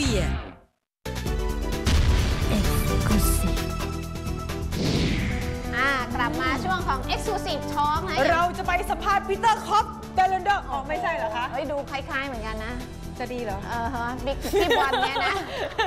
Nivea อ่ากลับมาช่วงของ Exclusive Talk นะเราจะไปสัมภาษณ์ปีเตอร์คอปเดลนเดอร์อ๋อไม่ใช่เหรอคะ เฮ้ยดูคล้าย ๆ เหมือนกันนะ จะดีเหรอเออฮะบิ๊กพี่บอลเนี่ยนะ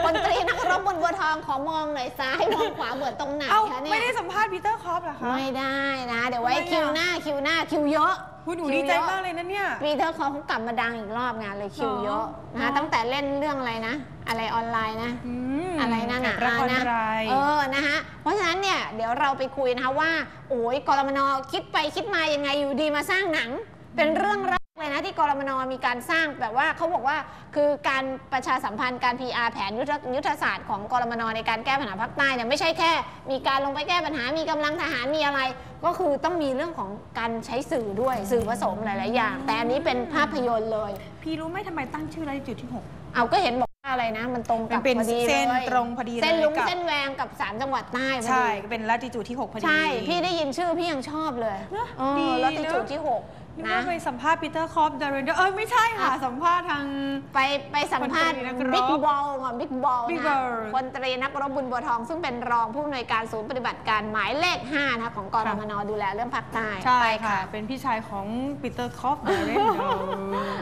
พลตรีนักรบบนบัวทองขอมองหน่อยซ้ายมองขวาเบิดตรงไหนเอ้าคะเนี่ยไม่ได้สัมภาษณ์ปีเตอร์คอปเหรอคะ ไม่ได้นะ เดี๋ยวไว้ทำไมอะ คิวหน้าคิวหน้าคิวเยอะอุ๊ยหนูคิวดีใจยอะมากเลยนะเนี่ย ปีเตอร์เขาเขากลับมาดังอีกรอบงานเลยคิวเยอะหรอนะตั้งแต่เล่นเรื่องอะไรนะ อะไรออนไลน์นะอืมอะไรนั่นน่ะแอบรักออนนะไลน์เออนะคะเพราะฉะนั้นเนี่ยเดี๋ยวเราไปคุยนะคะว่า โอ้ยกรมนคิดไปคิดมายังไงอยู่ดีมาสร้างหนัง เป็นเรื่องแรก เลยนะที่กรมนมีการสร้างแบบว่าเขาบอกว่าคือการประชาสัมพันธ์การ PR แผนยุทธยุทธศาสตร์ของกรมนในการแก้ปัญหาภาคใต้เนี่ยไม่ใช่แค่ มีการลงไปแก้ปัญหามีกำลังทหารมีอะไร ก็คือต้องมีเรื่องของการใช้สื่อด้วยสื่อผสมหลาย ๆ อย่าง แต่อันนี้เป็นภาพยนตร์เลย พี่รู้ไหมทำไมตั้งชื่ออะไรจุดที่หกเอาก็เห็นบอกว่าอะไรนะ มันตรงกับมันเป็นพอดีเส้นลยตรงพอดีเลยเส้นลุงกับเส้นแวงกับสามจังหวัดใต้พอใช่ดีก็เป็นลัติจูดที่ 6 พอดีใช่พี่ได้ยินชื่อพี่ยังชอบเลยเนอะเออดีแล้วที่เนอะจุดที่หก นึกนะ ว่าไปสัมภาษณ์ปีเตอร์คอปเดลนเดอร์เออไม่ใช่ค่ะ อะ สัมภาษณ์ทาง ไปไปสัมภาษณ์พลตรีนักรบบิ๊กบอลอะบิ๊กบอล Big นะ Ball พลตรีนักรบบุญบัวทอง ซึ่งเป็นรองผู้อำนวยการศูนย์ปฏิบัติการหมายเลข 5 นะของกรมนดูแลเรื่องภาคใต้ใช่ไปค่ะ เป็นพี่ชายของปีเตอร์คอปเดลนเดอร์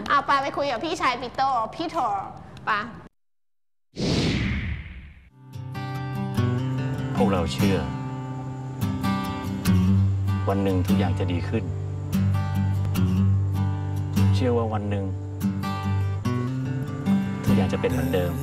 เอาไปไปคุยกับพี่ชายปีเตอร์พี่ทอร์ปะ พวกเราเชื่อ วันหนึ่งทุกอย่างจะดีขึ้น เชื่อว่าวันหนึ่งทุกอย่างจะเป็นเหมือนเดิม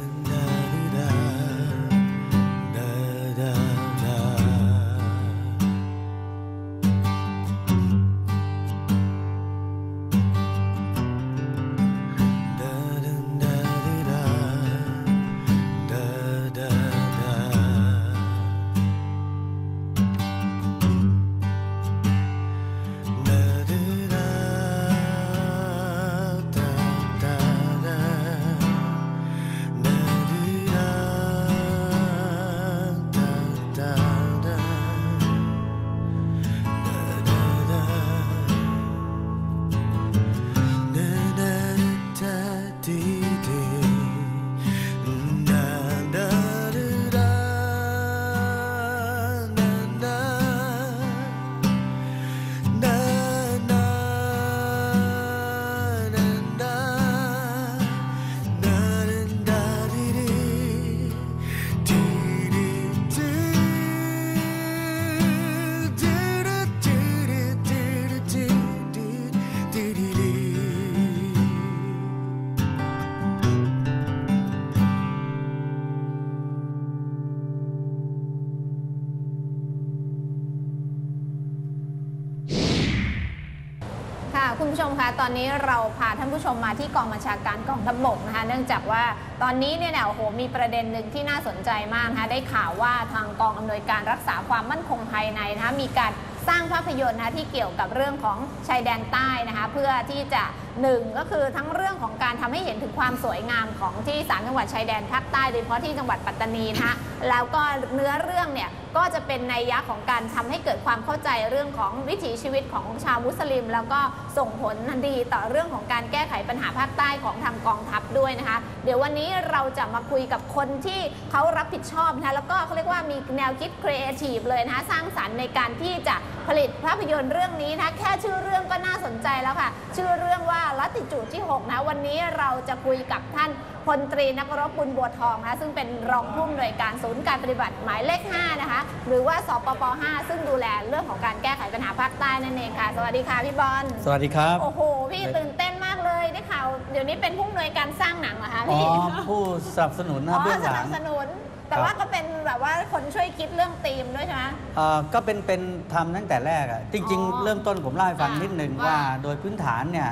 อนนี้เราพาท่านผู้ชมมาที่กองบัญชาการกองทัพบกนะคะ เนื่องจากว่าตอนนี้เนี่ยโอ้โหมีประเด็นหนึ่งที่น่าสนใจมากนะคะได้ข่าวว่าทางกองอำนวยการรักษาความมั่นคงภายในนะคะมีการสร้างภาพยนตร์นะคะที่เกี่ยวกับเรื่องของชายแดนใต้นะคะเพื่อที่จะหนึ่งก็คือทั้งเรื่องของการทำให้เห็นถึงความสวยงามของที่สามจังหวัดชายแดนภาคใต้โดยเฉพาะที่จังหวัดปัตตานีนะคะ แล้วก็เนื้อเรื่องเนี่ยก็จะเป็นในัยะของการทำให้เกิดความเข้าใจเรื่องของวิถีชีวิตของชาวมุสลิม แล้วก็ส่งผลดีต่อเรื่องของการแก้ไขปัญหาภาคใต้ของทางกองทัพด้วยนะคะ เดี๋ยววันนี้เราจะมาคุยกับคนที่เขารับผิดชอบนะแล้วก็เขาเรียกว่ามีแนวคิดครีเอทีฟเลยนะคะสร้างสรรค์ในการที่จะผลิตภาพยนตร์เรื่องนี้นะคะแค่ชื่อเรื่องก็น่าสนใจแล้วค่ะ ชื่อเรื่องว่าลัติจูดที่ 6 นะ วันนี้เราจะคุยกับท่าน พลตรีนักรบบุญบัวทองนะคะซึ่งเป็นรองผู้อำนวยการศูนย์การปฏิบัติหมายเลข 5 นะคะ หรือว่าสปป 5 ซึ่งดูแลเรื่องของการแก้ไขปัญหาภาคใต้นั่นเองค่ะ สวัสดีค่ะพี่บอล สวัสดีครับ โอ้โห พี่ตื่นเต้นมากเลยได้ข่าวเดี๋ยวนี้เป็นผู้อำนวยการสร้างหนังเหรอคะอ๋อ พี่ ผู้สนับสนุนอ๋นะอเบื้องสหลันังบสนุน แต่ว่าก็เป็นแบบว่าคนช่วยคิดเรื่องธีมด้วยใช่ไหมเอ่อก็เป็นเป็นทำตั้งแต่แรกอะจริง อ๋อๆ เริ่มต้นผมเล่าให้ฟังอ่านินิดนึงว่า ว่าโดยพื้นฐานเนี่ย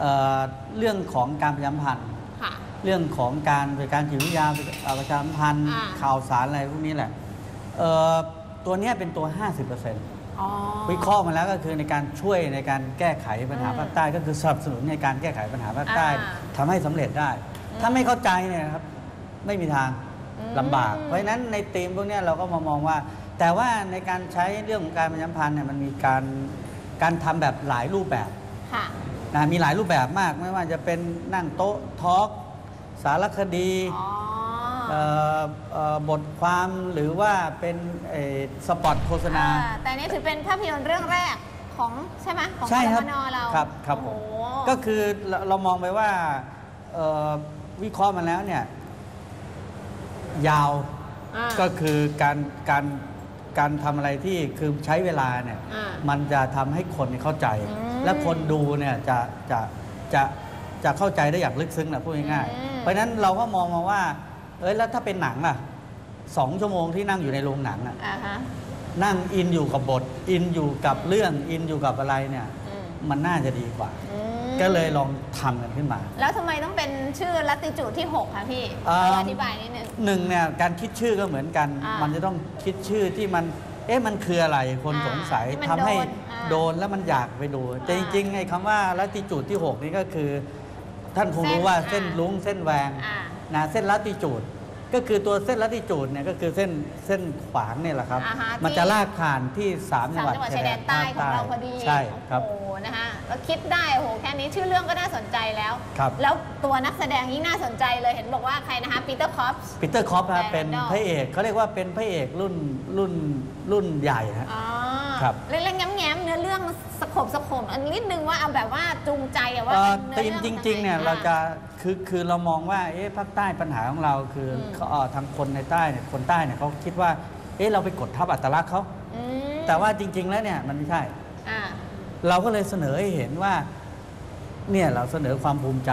เอ่อเรื่องของการประชาสัมพันธ์ค่ะ เรื่องของการบริการจิตวิทยาประชาสัมพันธ์ อ่า ข่าวสารอะไรพวกนี้แหละเอ่อตัวเนี้ยเป็นตัว 50%อ๋อ วิเคราะห์มาแล้วก็คือในการช่วยในการแก้ไขปัญหาอืมภาคใต้ ก็คือสนับสนุนในการแก้ไขปัญหาภาคใต้อ่าทำให้สำเร็จได้ ถ้าไม่เข้าใจเนี่ยนะครับไม่มีทางอืม ลำบาก เพราะฉะนั้นในธีมพวกเนี้ยเราก็มามองว่า แต่ว่าในการใช้เรื่องของการประชาสัมพันธ์เนี่ยมันมีการการทำแบบหลายรูปแบบ ค่ะ นะมีหลายรูปแบบมากไม่ว่าจะเป็นนั่งโต๊ะทอล์ก สารคดีอ๋อ เอ่อเอ่อบทความหรือว่าเป็นเอ่อสปอตโฆษณา อ่าแต่นี่ถือเป็นภาพยนตร์เรื่องแรกของใช่ไหมของใช่ครับกมนเราครับครับผโอ้มโห ก็คือเราเรามองไปว่าเอ่อวิเคราะห์มาแล้วเนี่ย ยาวอ่าก็คือการการการทำอะไรที่คือใช้เวลาเนี่ย อ่ามันจะทำให้คนเข้าใจ อืม และคนดูเนี่ยจะจะจะ จะเข้าใจได้อย่างลึกซึ้งนะพูดง่ายอืม ๆเพราะฉะนั้นเราก็มองมาว่า เอ้ยแล้วถ้าเป็นหนังล่ะสองชั่วโมงที่นั่งอยู่ในโรงหนังอะอ่าฮะนั่งอินอยู่กับบท อินอยู่กับเรื่องอินอยู่กับอะไรเนี่ย อืมมันน่าจะดีกว่า อืมก็เลยลองทำกันขึ้นมา แล้วทำไมต้องเป็นชื่อลัติจูดที่ 6 คะพี่เอ่อขออธิบายนิดนึง หนึ่งเนี่ยการคิดชื่อก็เหมือนกัน อ่ามัมันจะต้องคิดชื่อที่มัน เอ๊ะมันคืออะไรคนอ่าสงสัยที่มันทำให้โดนอ่าโดนแล้วมันอยากไปดู แต่จอ่าริงๆไอ้คำว่าลัติจูดที่ 6 นี่ก็คือ ท่านคงรู้ว่าเส้เส้นนอ่าลุงเส้นแหวงอ่านะเส้นลัติจูดก็คือตัวเส้นลัติจูดเนี่ยก็คือเส้นเส้นขวางเนี่ยแหละครับอ่าฮะมันที่จะลากผ่านที่สามสามจังหวัดจังหวัดชายแดนใต้ของเราพอดีใช่ครับโอ้โหนะคะแล้วคิดได้โอ้โหแค่นี้ชื่อเรื่องก็น่าสนใจแล้วครับแล้วตัวนักแสดงยิ่งน่าสนใจเลยเห็นบอกว่าใครนะคะปีเตอร์คอปส์ปีเตอร์คอปครับแบรนด์เป็นดอลพระเอกเขาเรียกว่าเป็นพระเอกรุ่นรุ่นรุ่นใหญ่ฮะอ๋อ ครับเล่นๆแง้มๆเนื้อเรื่องสโคบสโคบอันนิดนึงว่าเอาแบบว่าจูงใจอะว่าเอ่อเป็นธีมเนื้อจเรื่องริงๆเนี่ยยังไงเราจะอ่คือคือเรามองว่าเอ๊ะภาคใต้ปัญหาของเราคืออมเขาเอ่อทางคนในใต้เนี่ยคนใต้เนี่ยเขาคิดว่าเอ๊ะเราไปกดทับอัตลักษณ์เขาอืมแต่ว่าจริง ๆ แล้วเนี่ยมันไม่ใช่อ่าเราก็เลยเสนอให้เห็นว่าเนี่ยเราเสนอความภูมิใจ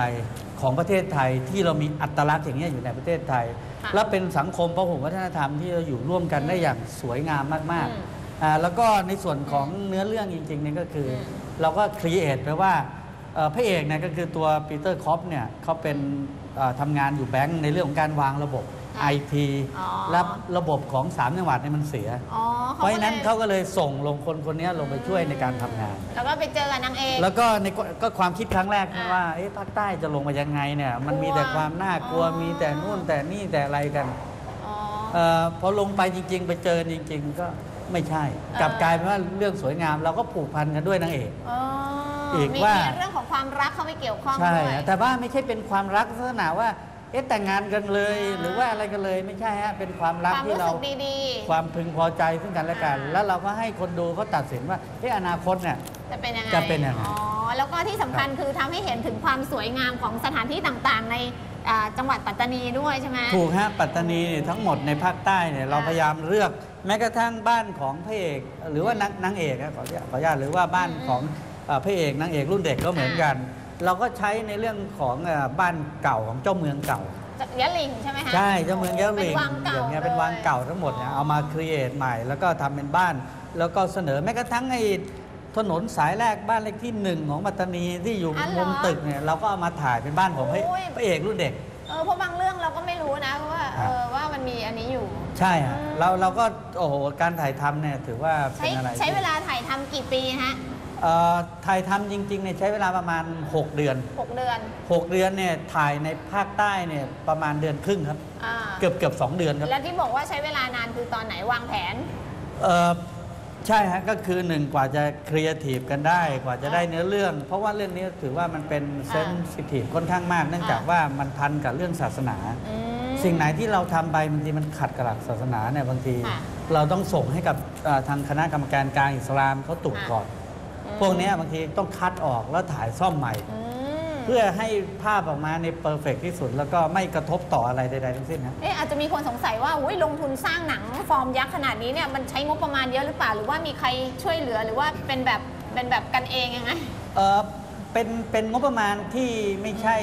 ของประเทศไทยที่เรามีอัตลักษณ์อย่างเงี้ยอยู่ในประเทศไทยค่ะและเป็นสังคมพหุวัฒนธรรมที่เราอยู่ร่วมกันได้อย่างสวยงามมากอืมๆ อ่าแล้วก็ในส่วนของเนื้อเรื่องจริงๆเนี่ยก็คืออมเราก็ครีเอทไปว่าเอ่อพระเอกเนี่ยก็คือตัวปีเตอร์คอปเนี่ยเขาเป็นเอ่อทำงานอยู่แบงค์ในเรื่องของการวางระบบไอทีอ๋อ และระบบของสามจังหวัดเนี่ยมันเสีย อ๋อเพราะฉะนั้นก็ลยเขาก็เลยส่งลงคนคนนี้ลงไปช่วยในการทำงาน แล้วก็ไปเจอกับนางเอก แล้วก็ในก็ก็ความคิดครั้งแรกอ่าว่าเอ๊ะภาคใต้จะลงมายังไงเนี่ยมันมีกลัวแต่ความน่ากลัวอ๋อ มีแต่นู่นแต่นี่แต่อะไรกันอ๋อ เออพอลงไปจริง ๆ ไปเจอจริง ๆ ก็ ไม่ใช่ กลับเออกลายเป็นว่าเรื่องสวยงามเราก็ผูกพันกันด้วยนางเอกอ๋ออีกมีว่าเรื่องของความรักเข้าไปเกี่ยวข้องใช่ด้วยฮะแต่ว่าไม่ใช่เป็นความรักลักษณะว่าเอ๊ะแต่งงานกันเลยอ่าหรือว่าอะไรกันเลยไม่ใช่ฮะเป็นความครักวามที่รู้เราสึกดีความพึงพอใจซึ่งกันและกันอ่าแล้วเราก็ให้คนดูเขาตัดสินว่าเอ๊ะอนาคตเนี่ยๆจะเป็นยังไงจะเป็นยังไงอ๋อแล้วก็ที่สำคัญคือทำให้เห็นถึงความสวยงามของสถานที่ต่างๆ ใน อ่าจังหวัดปัตตานีด้วยใช่ไหม ถูกฮะปัตตานีเนี่ยทั้งหมดในภาคใต้เนี่ยเราอ่าพยายามเลือกแม้กระทั่งบ้านของพระเอก หรือว่านางนางเอกนะขออนุญาตขออนุญาตหรือว่าบ้านอืมของเอ่อพระเอกนางเอกรุ่นเด็กก็เหมือนกัน เราก็ใช้ในเรื่องของเอ่อบ้านเก่าของเจ้าเมืองเก่า ยะลิงใช่ไหมคะใช่เจ้าเมืองยะลิงเป็นวังเก่าอย่างเงี้ยเป็นวังเก่าทั้งหมดเนี่ยเอามาครีเอทใหม่ แล้วก็ทำเป็นบ้าน แล้วก็เสนอแม้กระทั่งไอ้ ถนนสายแรกบ้านเลขที่หนึ่งของปัตตานีที่อยู่อ๋อเหรอมุมตึกเนี่ยเราก็เอามาถ่ายเป็นบ้านของพระโอ้ย พระเอกรุ่นเด็ก เออเพราะบางเรื่องเราก็ไม่รู้นะว่าเออว่ามันมีอันนี้อยู่ ใช่ฮะอืม เราเราก็โอ้โหการถ่ายทำเนี่ยถือว่าใช้เป็นอะไรใช้ที่เวลาถ่ายทำกี่ปีฮะเอ่อถ่ายทำจริงๆเนี่ยใช้เวลาประมาณ 6 เดือน หกเดือน6 เดือนเนี่ยถ่ายในภาคใต้เนี่ยประมาณเดือนครึ่งครับ อ่าเกือบเกือบสองเดือนครับแล้วที่บอกว่าใช้เวลานานคือตอนไหนวางแผน เอ่อ ใช่ฮะก็คือหนึ่งกว่าจะครีเอทีฟกันได้ กว่าจะได้เนื้อเรื่อง เพราะว่าเรื่องนี้ถือว่ามันเป็นเซนซิทีฟค่อนข้างมาก เนื่องจากอ่าว่ามันพันกับเรื่องศาสนา อืม สิ่งไหนที่เราทำไปบางทีมันขัดกับหลักศาสนาเนี่ยบางที ค่ะเราต้องส่งให้กับเอ่อทางคณะกรรมการกลางอิสลามเขาตรวจค่ะ ก่อนอืมพวกเนี้ยบางทีต้องคัดออกแล้วถ่ายซ่อมใหม่ อืม เพื่อให้ภาพออกมาในเปอร์เฟกที่สุด แล้วก็ไม่กระทบต่ออะไรใดๆทั้งสิ้นนะ เอ๊ะอาจจะมีคนสงสัยว่าอุ้ยลงทุนสร้างหนังฟอร์มยักษ์ขนาดนี้เนี่ยมันใช้งบประมาณเยอะหรือเปล่า หรือว่ามีใครช่วยเหลือหรือว่าเป็นแบบเป็นแบบกันเองยังไง เออเป็นเป็นงบประมาณที่ไม่ใช่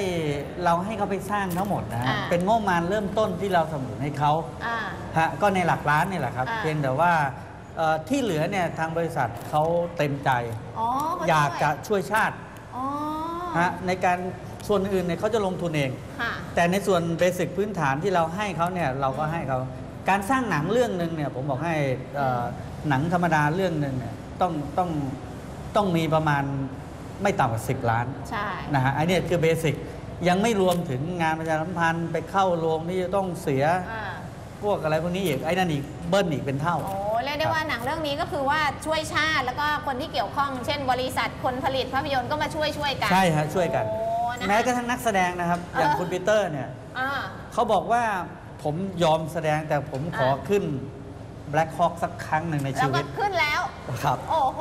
เราให้เขาไปสร้างทั้งหมดนะฮะอ่า เป็นงบประมาณเริ่มต้นที่เราสนับสนุนให้เขา อ่า ฮะก็ในหลักล้านนี่แหละครับ อ่า เพียงแต่ว่าเอ่อที่เหลือเนี่ยทางบริษัทเขาเต็มใจ อ๋อเขอยากจะช่วยช่วยชาติ อ๋อ ฮะในการส่วนอื่นเนี่ยเขาจะลงทุนเอง ค่ะ แต่ในส่วนเบสิกพื้นฐานที่เราให้เขาเนี่ยเราก็ให้เขาการสร้างหนังเรื่องหนึ่งเนี่ยผมบอกให้เอ่อหนังธรรมดาเรื่องหนึ่งเนี่ยต้องต้องต้องมีประมาณไม่ต่ำกว่า 10 ล้าน ใช่ นะฮะอันนี้คือเบสิกยังไม่รวมถึงงานประชาสัมพันธ์ไปเข้าโรงที่จะต้องเสียอ่า พวกอะไรพวกนี้อีกไอ้นั่นอีกเบิ้ลอีกเป็นเท่าโอ้ เรียกได้ว่าหนังเรื่องนี้ก็คือว่าช่วยชาติ แล้วก็คนที่เกี่ยวข้อง เช่น บริษัทคนผลิตภาพยนตร์ก็มาช่วยช่วยกัน ใช่ฮะช่วยกัน โอ้นะคะแม้กระทั่งนักแสดงนะครับ อย่างเออคุณปีเตอร์เนี่ยอ่า เขาบอกว่าผมยอมแสดงแต่ผมขออะขึ้น Black Hawk สักครั้งหนึ่งในแล้วชีก็วิตขึ้นแล้ว ครับ โอ้โห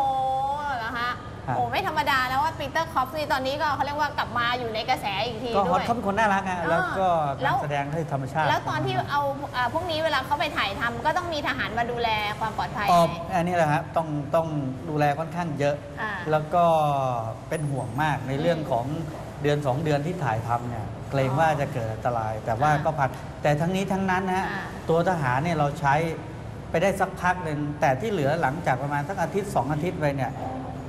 โอ้ไม่ธรรมดาแล้วว่าปีเตอร์คอปนี่ตอนนี้ก็เขาเรียกว่ากลับมาอยู่ในกระแสอีกทีก็ฮด้อวตยเขาเป็นคนน่ารักอะแล้วก็แล้กาวรว แสดงให้ธรรมชาติแล้วตอนที่เอาอ่าพวกนี้เวลาเขาไปถ่ายทำก็ต้องมีทหารมาดูแลความปลอดภัยอ๋อให้อันนี้แหละครับต้องต้องดูแลค่อนข้างเยอะ อ่า แล้วก็เป็นห่วงมากในเรื่องของเดือน2เดือนที่ถ่ายทำเนี่ยเกรงว่าจะเกิดอันตราย แต่ว่าอ่าก็ผ่านแต่ทั้งนี้ทั้งนั้นนะฮะอ่า ตัวทหารเนี่ยเราใช้ไปได้สักพักหนึ่งแต่ที่เหลือหลังจากประมาณสักอาทิตย์สองอาทิตย์ไปเนี่ย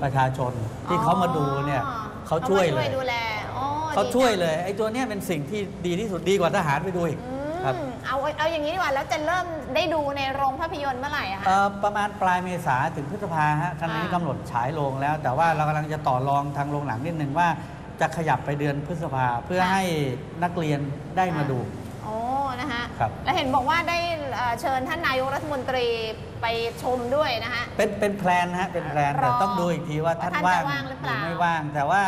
ประชาชนที่เขามาดูเนี่ยอ๋อเขาช่วยขาเลมายดูแลอ๋อเขาดีช่วยจังเลยไอ้ตัวเนี้ยเป็นสิ่งที่ดีที่สุดดีกว่าทหารไปดูอีกอืครับมเอาเอาอย่างนี้ดีกว่าแล้วจะเริ่มได้ดูในโรงภาพยนตร์เมื่อไหร่อะคะเอ่อประมาณปลายเมษาถึงพฤษภาฮะคณะนี้อ่ากำหนดฉายโรงแล้ว แต่ว่าเรากำลังจะต่อรองทางโรงหนังนิดนึงว่าจะขยับไปเดือนพฤษภาเพื่อให้นักเรียนได้มาดูโอ้นะ คะครับแล้วเห็นบอกว่าได้เอ่อเชิญท่านนายกรัฐมนตรีไปชมด้วยนะคะเป็นเป็นแพลนนะฮะเป็นแพลนรอแต่ต้องดูอีกทีว่าท่านว่าว่างท่านจะว่างหรือเปล่าไม่ว่างแต่ว่า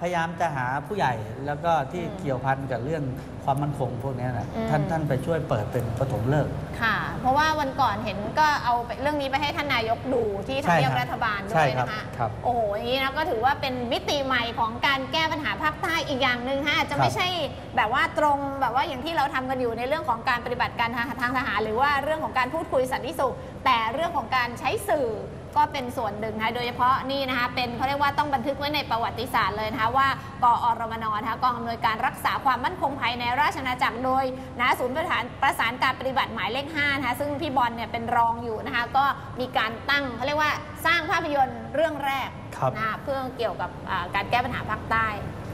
พยายามจะหาผู้ใหญ่แล้วก็ที่อืมเกี่ยวพันกับเรื่องความมั่นคงพวกเนี้ยนะอืมท่านท่านไปช่วยเปิดเป็นปฐมฤกษ์ค่ะ เพราะว่าวันก่อนเห็นก็เอาไปเรื่องนี้ไปให้ท่านนายกดูที่ทำเนียบใช่ครับรัฐบาลใช่ด้วยครับนะคะครับโอ้โหอย่างนี้นะก็ถือว่าเป็นมิติใหม่ของการแก้ปัญหาภาคใต้อีกอย่างหนึ่งฮะอาจจะครับไม่ใช่แบบว่าตรงแบบว่าอย่างที่เราทำกันอยู่ในเรื่องของการปฏิบัติการทางทางทหาร หรือว่าเรื่องของการพูดคุยสันติสุขแต่เรื่องของการใช้สื่อ ก็เป็นส่วนหนึ่งนะคะโดยเฉพาะนี่นะคะเป็นเขาเรียกว่าต้องบันทึกไว้ในประวัติศาสตร์เลยนะคะว่ากอรมนนะคะกองอำนวยการรักษาความมั่นคงภายในราชอาณาจักรโดยนะศูนย์ประสานประสานการปฏิบัติหมายเลข5นะคะซึ่งพี่บอลเนี่ยเป็นรองอยู่นะคะก็มีการตั้งเขาเรียกว่าสร้างภาพยนตร์เรื่องแรกครับนะคะเพื่อเกี่ยวกับอ่าการแก้ปัญหาภาคใต้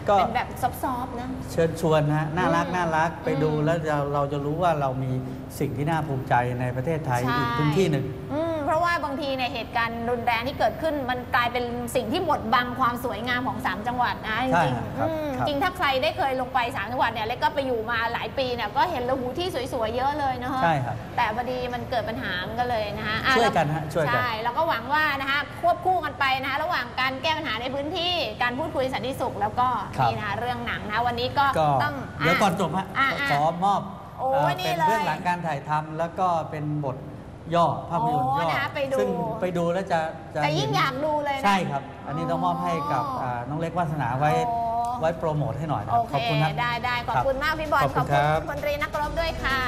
ก็เป็นแบบซอฟๆนะเชิญชวนนะฮะน่ารักอืมน่ารักไปดูอืมแล้วเราเราจะรู้ว่าเรามีสิ่งที่น่าภูมิใจในประเทศไทยใช่อีกพื้นที่หนึ่งอืม เพราะว่าบางทีในยเหตุการณ์รุนแรงที่เกิดขึ้น มันกลายเป็นสิ่งที่บดบังความสวยงามของ 3 จังหวัดนะจใช่ริงครับๆอืมครับจริงถ้าใครได้เคยลงไป 3 จังหวัดเนี่ยเล็กก็ไปอยู่มาหลายปีเนี่ยก็เห็นแล้วหูที่สวยๆเยอะเลยนะฮะใช่ครับ แต่พอดีมันเกิดปัญหามันก็เลยนะฮะอะช่วยกันฮะช่วยกัน ใช่แล้วก็หวังว่านะคะควบคู่กันไปนะคะระหว่างการแก้ปัญหาในพื้นที่การพูดคุยสันติสุขแล้วก็ครับนี่นะคะเรื่องหนังนะวันนี้ก็ก็ต้องเดี๋ยวก่อนจบฮะอะอะขอมอบโอ้ยเอ่อนี่เป็นเลยเบื้องหลังการถ่ายทำแล้วก็เป็นบท ย่อภาพยนตร์โอ้ย่อนะไปดู ซึ่งไปดูแล้วจะแต่ยิ่งเห็นอยากดูเลยนะ ใช่ครับ อันนี้ต้องมอบให้กับอ๋ออ่าน้องเล็กวาสนาไว้โอ้ ไว้โปรโมทให้หน่อยนะโอขอบเคคุณครับ ได้ได้ขอบครับคุณมากพี่บอลขอบคุณครับ พลตรีนักรบด้วยค่ะ